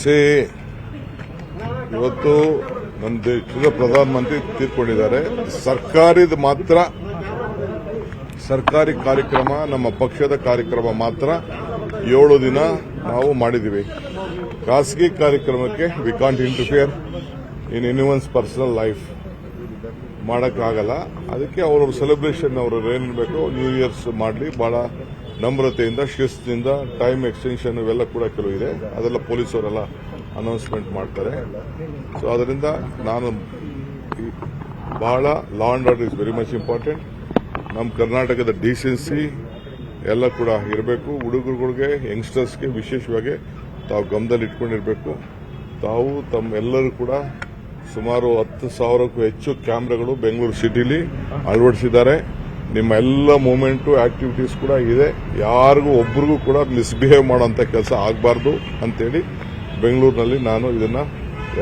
ಸೇ, ಇವತ್ತು ನಮ್ಮ ದೇಶದ ಪ್ರಧಾನಮಂತ್ರಿ ತೀರ್ಕೊಂಡಿದ್ದಾರೆ. ಸರ್ಕಾರಿ ಮಾತ್ರ, ಸರ್ಕಾರಿ ಕಾರ್ಯಕ್ರಮ, ನಮ್ಮ ಪಕ್ಷದ ಕಾರ್ಯಕ್ರಮ ಮಾತ್ರ ಏಳು ದಿನ ನಾವು ಮಾಡಿದ್ದೀವಿ. ಖಾಸಗಿ ಕಾರ್ಯಕ್ರಮಕ್ಕೆ we can't interfere in anyone's personal life ಮಾಡೋಕ್ಕಾಗಲ್ಲ. ಅದಕ್ಕೆ ಅವರವ್ರ ಸೆಲೆಬ್ರೇಷನ್ ಅವರು ಏನಿರಬೇಕು ನ್ಯೂ ಇಯರ್ಸ್ ಮಾಡಲಿ, ಬಹಳ ನಮ್ರತೆಯಿಂದ, ಶಿಸ್ತಿನಿಂದ ಟೈಮ್ ಎಕ್ಸ್ಟೆನ್ಷನ್ ಇವೆಲ್ಲ ಕೂಡ ಕೆಲವು ಇದೆ. ಅದೆಲ್ಲ ಪೊಲೀಸವರೆಲ್ಲ ಅನೌನ್ಸ್ಮೆಂಟ್ ಮಾಡ್ತಾರೆ. ಸೊ ಅದರಿಂದ ನಾನು ಬಹಳ law and order is very much important ನಮ್ಮ ಕರ್ನಾಟಕದ ಡಿಸೆನ್ಸಿ ಎಲ್ಲ ಕೂಡ ಇರಬೇಕು. ಹುಡುಗರುಗಳಿಗೆ ಯಂಗ್ಸ್ಟರ್ಸ್ಗೆ ವಿಶೇಷವಾಗಿ ತಾವು ಗಮನದಲ್ಲಿ ಇಟ್ಕೊಂಡಿರಬೇಕು. ತಾವು ತಮ್ಮ ಎಲ್ಲರೂ ಕೂಡ ಸುಮಾರು ಹತ್ತು ಸಾವಿರಕ್ಕೂ ಹೆಚ್ಚು ಕ್ಯಾಮ್ರಾಗಳು ಬೆಂಗಳೂರು ಸಿಟಿಲಿ ಅಳವಡಿಸಿದ್ದಾರೆ. ನಿಮ್ಮ ಎಲ್ಲ ಮೂಮೆಂಟು ಆಕ್ಟಿವಿಟೀಸ್ ಕೂಡ ಇದೆ. ಯಾರಿಗೂ ಒಬ್ರಿಗೂ ಕೂಡ ಮಿಸ್ಬಿಹೇವ್ ಮಾಡೋಂತ ಕೆಲಸ ಆಗಬಾರ್ದು ಅಂತೇಳಿ ಬೆಂಗಳೂರಿನಲ್ಲಿ ನಾನು ಇದನ್ನ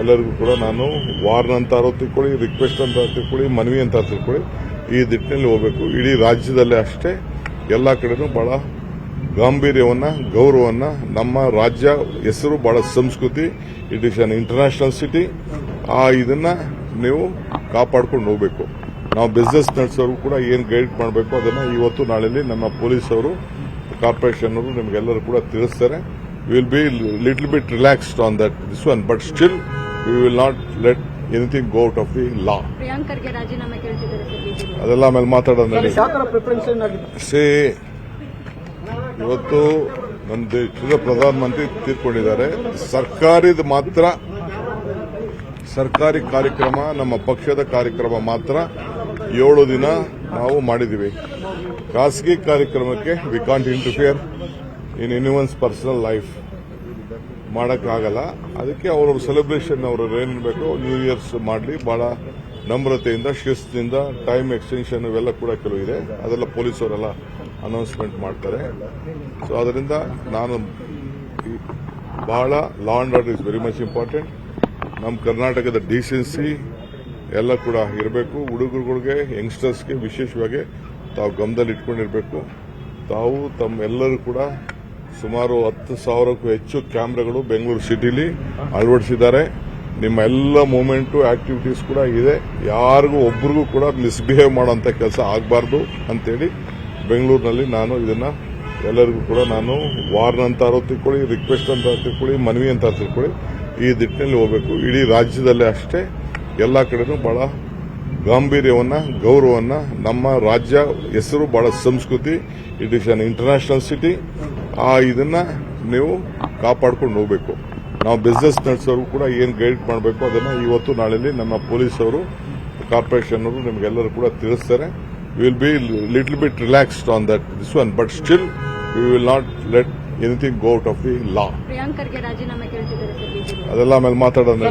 ಎಲ್ಲರಿಗೂ ಕೂಡ ನಾನು ವಾರ್ನ್ ಅಂತ ತಿಳ್ಕೊಳ್ಳಿ ರಿಕ್ವೆಸ್ಟ್ ಅಂತ ತಿಳ್ಕೊಳ್ಳಿ, ಮನವಿ ಅಂತ ತಿಳ್ಕೊಳ್ಳಿ ಈ ದಿಟ್ಟಿನಲ್ಲಿ ಹೋಗಬೇಕು. ಇಡೀ ರಾಜ್ಯದಲ್ಲೇ ಅಷ್ಟೇ ಎಲ್ಲ ಕಡೆನೂ ಬಹಳ ಗಾಂಭೀರ್ಯವನ್ನ, ಗೌರವವನ್ನ ನಮ್ಮ ರಾಜ್ಯ ಹೆಸರು ಬಹಳ ಸಂಸ್ಕೃತಿ it is an international city ಆ ಇದನ್ನ ನೀವು ಕಾಪಾಡ್ಕೊಂಡು ಹೋಗಬೇಕು. ನಾವು ಬಿಸ್ನೆಸ್ ನಡೆಸೋರು ಕೂಡ ಏನ್ ಗೈಡ್ ಮಾಡಬೇಕು ಅದನ್ನ ಇವತ್ತು ನಾಳೆಯಲ್ಲಿ ನಮ್ಮ ಪೊಲೀಸ್ ಅವರು ಕಾರ್ಪೊರೇಷನ್ ಅವರು ನಿಮಗೆಲ್ಲರೂ ಕೂಡ ತಿಳಿಸ್ತಾರೆ. Will be little bit relaxed on that this one but still we will not let anything go out of the law ಪ್ರಿಯಾಂಕರ್ಗೆ ರಾಜೀನಾಮೆ ಕೇಳ್ತಿದ್ದಾರೆ ಸರ್ ಬಿಜೆಪಿ ಅದೆಲ್ಲ ಆಮೇಲೆ ಮಾತಾಡೋಣ ಸೇ ಇವತ್ತು ನಮ್ಮ ದೇಶದ ಪ್ರಧಾನಮಂತ್ರಿ ತೀರ್ಕೊಂಡಿದ್ದಾರೆ. ಸರ್ಕಾರಿದು ಮಾತ್ರ ಸರ್ಕಾರಿ ಕಾರ್ಯಕ್ರಮ ನಮ್ಮ ಪಕ್ಷದ ಕಾರ್ಯಕ್ರಮ ಮಾತ್ರ. ಏಳು ದಿನ ನಾವು ಮಾಡಿದ್ದೀವಿ. ಖಾಸಗಿ ಕಾರ್ಯಕ್ರಮಕ್ಕೆ we can't interfere in anyone's personal life ಮಾಡೋಕ್ಕಾಗಲ್ಲ. ಅದಕ್ಕೆ ಅವರವ್ರ ಸೆಲೆಬ್ರೇಷನ್ ಅವರು ಏನಿರಬೇಕು ನ್ಯೂ ಇಯರ್ಸ್ ಮಾಡಲಿ. ಬಹಳ ನಮ್ರತೆಯಿಂದ, ಶಿಸ್ತಿನಿಂದ ಟೈಮ್ ಎಕ್ಸ್ಟೆನ್ಷನ್ ಇವೆಲ್ಲ ಕೂಡ ಕೆಲವು ಇದೆ. ಅದೆಲ್ಲ ಪೊಲೀಸವರೆಲ್ಲ ಅನೌನ್ಸ್ಮೆಂಟ್ ಮಾಡ್ತಾರೆ. ಸೊ ಅದರಿಂದ ನಾನು ಬಹಳ law and order is very much important ನಮ್ಮ ಕರ್ನಾಟಕದ ಡಿಸೆನ್ಸಿ ಎಲ್ಲ ಕೂಡ ಇರಬೇಕು. ಹುಡುಗರುಗಳಿಗೆ ಯಂಗ್ಸ್ಟರ್ಸ್ಗೆ ವಿಶೇಷವಾಗಿ ತಾವು ಗಮನದಲ್ಲಿ ಇಟ್ಕೊಂಡಿರಬೇಕು. ತಾವು ತಮ್ಮೆಲ್ಲರೂ ಕೂಡ ಸುಮಾರು ಹತ್ತು ಸಾವಿರಕ್ಕೂ ಹೆಚ್ಚು ಕ್ಯಾಮ್ರಾಗಳು ಬೆಂಗಳೂರು ಸಿಟಿಲಿ ಅಳವಡಿಸಿದ್ದಾರೆ. ನಿಮ್ಮ ಎಲ್ಲ ಮೂಮೆಂಟು ಆಕ್ಟಿವಿಟೀಸ್ ಕೂಡ ಇದೆ. ಯಾರಿಗೂ ಒಬ್ರಿಗೂ ಕೂಡ ಮಿಸ್ಬಿಹೇವ್ ಮಾಡೋಂಥ ಕೆಲಸ ಆಗಬಾರ್ದು ಅಂತೇಳಿ ಬೆಂಗಳೂರಿನಲ್ಲಿ ನಾನು ಇದನ್ನ ಎಲ್ಲರಿಗೂ ಕೂಡ ನಾನು ವಾರ್ನ್ ಅಂತ ತಿಳ್ಕೊಳ್ಳಿ ರಿಕ್ವೆಸ್ಟ್ ಅಂತ ತಿಳ್ಕೊಳ್ಳಿ, ಮನವಿ ಅಂತ ತಿಳ್ಕೊಳ್ಳಿ. ಈ ದಿಟ್ಟಿನಲ್ಲಿ ಹೋಗಬೇಕು. ಇಡೀ ರಾಜ್ಯದಲ್ಲೇ ಅಷ್ಟೇ. ಎಲ್ಲ ಕಡೆನೂ ಬಹಳ ಗಾಂಭೀರ್ಯವನ್ನ ಗೌರವವನ್ನ ನಮ್ಮ ರಾಜ್ಯ ಹೆಸರು ಬಹಳ ಸಂಸ್ಕೃತಿ it is an international city ಆ ಇದನ್ನ ನೀವು ಕಾಪಾಡ್ಕೊಂಡು ಹೋಗಬೇಕು. ನಾವು ಬಿಸ್ನೆಸ್ ನಡೆಸೋರು ಕೂಡ ಏನ್ ಗೈಡ್ ಮಾಡಬೇಕು ಅದನ್ನ ಇವತ್ತು ನಾಳೆಯಲ್ಲಿ ನಮ್ಮ ಪೊಲೀಸ್ ಅವರು ಕಾರ್ಪೊರೇಷನ್ ಅವರು ನಿಮಗೆಲ್ಲರೂ ಕೂಡ ತಿಳಿಸ್ತಾರೆ. Will be little bit relaxed on that this one but still we will not let anything go out of the law ಅದೆಲ್ಲ ಆಮೇಲೆ ಮಾತಾಡೋಣ ನಡಿ.